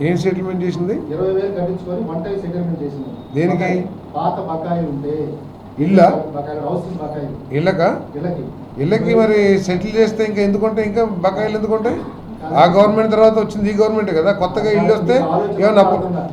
ఏ- settlement చేసింది? ఇరవై వేలు కట్టించుకొని వన్ టైం సెటిల్మెంట్ చేసింది. దేనికి? బకాయి. పాత బకాయిలు ఉంటే? బకాయిలు హౌసింగ్ ఇళ్ళకి ఇళ్ళకి మరి సెటిల్ చేస్తే ఇంకా ఎందుకుంటే ఇంకా బకాయిలు ఎందుకుంటాయి ఆ గవర్నమెంట్ తర్వాత వచ్చింది ఈ గవర్నమెంట్ కదా? కొత్తగా ఇల్లు వస్తే ఏమన్నా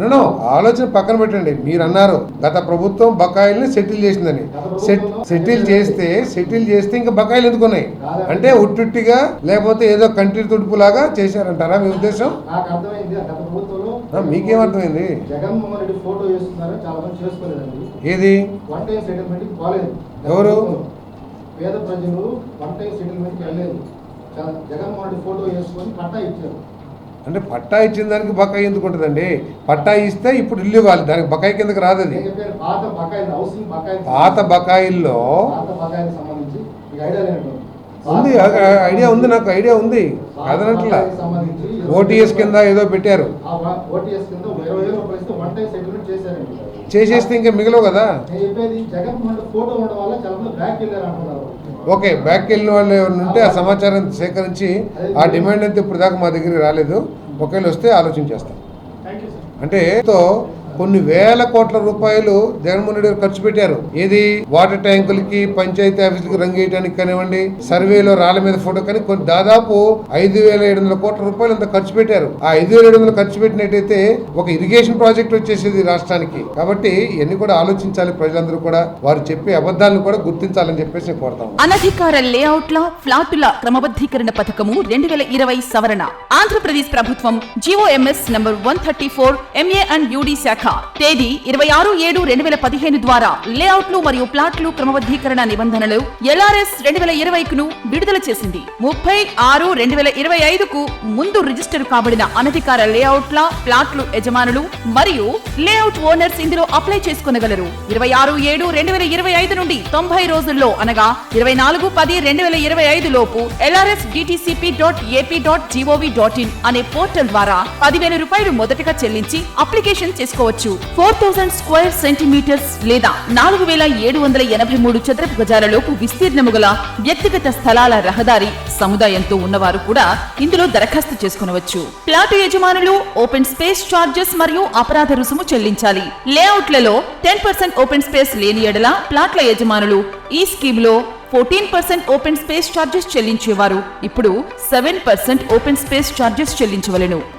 నేను ఆలోచన పక్కన పెట్టండి. మీరు అన్నారు గత ప్రభుత్వం బకాయిల్ని సెటిల్ చేసిందని. సెట్ సెటిల్ చేస్తే సెటిల్ చేస్తే ఇంకా బకాయిలు ఎందుకున్నాయి? అంటే ఉట్టుట్టిగా లేకపోతే ఏదో కంటి తుడుపులాగా చేశారంటారా? మీ ఉద్దేశం? నాకు అర్థమైంది. ఏది? ఎవరు? పేద ప్రజలు వన్ టైం సెటిల్మెంట్కి వెళ్ళలేదు. జగన్మోహన్ రెడ్డి ఫోటో వేసుకొని పట్టా ఇచ్చారు. అంటే పట్టా ఇచ్చిన దానికి బకాయి ఎందుకు ఉంటుందండి? పట్టా ఇస్తే ఇప్పుడు ఇల్లు ఇవ్వాలి దానికి బకాయి కిందకి రాదు అది. పాత బకాయిల్లో ఉంది. ఐడియా ఉంది నాకు ఐడియా ఉంది. కాదనట్లా. ఓటీఎస్ కింద ఏదో పెట్టారు. చేసేస్తే ఇంకా మిగలవు కదా. నేను చెప్పేది జగన్మోహన్ రెడ్డి ఫోటో ఉండడం వల్ల చాలా మంది బ్యాక్ వెళ్ళారు అంటున్నారు. ఓకే బ్యాక్ వెళ్ళిన వాళ్ళు ఎవరైనా ఉంటే ఆ సమాచారం సేకరించి ఆ డిమాండ్ అయితే ఇప్పుడు దాకా మా దగ్గరికి రాలేదు. ఒకవేళ వస్తే ఆలోచన చేస్తాం. థ్యాంక్ యూ సార్ అంటే తో కొన్ని వేల కోట్ల రూపాయలు జగన్మోహన్ రెడ్డి గారు ఖర్చు పెట్టారు. ఏది? వాటర్ ట్యాంకులకి పంచాయతీ ఆఫీసులకి రంగు కానివ్వండి సర్వేలో రాళ్ళ మీద ఫోటో కానీ కొన్ని దాదాపు ఐదు వేల ఏడు వందల కోట్ల రూపాయలు అంత ఖర్చు పెట్టారు. ఆ ఐదు వేల ఏడు వందలు ఖర్చు పెట్టినట్టయితే ఒక ఇరిగేషన్ ప్రాజెక్ట్ వచ్చేసేది రాష్ట్రానికి. కాబట్టి ఇవన్నీ కూడా ఆలోచించాలి ప్రజలందరూ కూడా. వారు చెప్పే అబద్ధాలను కూడా గుర్తించాలని చెప్పేసి నేను కోరుతాను అనధికార లేఅవుట్ల ఫ్లాటుల క్రమబద్ధీకరణ పథకము రెండు వేల ఇరవై సవరణ. ఆంధ్రప్రదేశ్ ప్రభుత్వం GOMS number one thirty four MA and UD శాఖ తేదీ ఇరవై ఆరు ఏడు రెండు వేల పదిహేను ద్వారా లేఅవుట్లు మరియు ప్లాట్లు క్రమబద్ధీకరణ నిబంధనలు ఎల్ఆర్ఎస్ రెండు వేల ఇరవైకును విడుదల చేసింది. ముప్పై ఆరు రెండు వేల ఇరవై ఐదుకు ముందు రిజిస్టర్ కాబడిన అనధికార లేఅవుట్ల ప్లాట్లు యజమానులు మరియు లేఅవుట్ ఓనర్స్ ఇందులో అప్లై చేసుకునగలరు. ఇరవై ఆరు ఏడు రెండు వేల ఇరవై ఐదు నుండి తొంభై రోజుల్లో అనగా ఇరవై నాలుగు పది రెండు వేల ఇరవై ఐదు లోపు LRS DTCP dot AP dot gov dot in అనే పోర్టల్ ద్వారా పదివేల రూపాయలు మొదటగా చెల్లించి అప్లికేషన్ చేసుకోవచ్చు. ఫోర్ థౌసండ్ స్క్వేర్ సెంటీమీటర్స్ లేదా నాలుగు వేల ఏడు వందల ఎనభై మూడు చదరపు గజాల లోపు విస్తీర్ణము గల వ్యక్తిగత స్థలాల రహదారి సముదాయంతో ఉన్నవారు కూడా ఇందులో దరఖాస్తు చేసుకునవచ్చు. ప్లాట్ యజమానులు ఓపెన్ స్పేస్ చార్జెస్ మరియు అపరాధ రుసుము చెల్లించాలి. లేఅవుట్లలో టెన్ పర్సెంట్ ఓపెన్ స్పేస్ లేని ఎడల ప్లాట్ల యజమానులు ఈ స్కీమ్లో fourteen percent open space charges చెల్లించేవారు. ఇప్పుడు seven percent open space charges చెల్లించవలెను.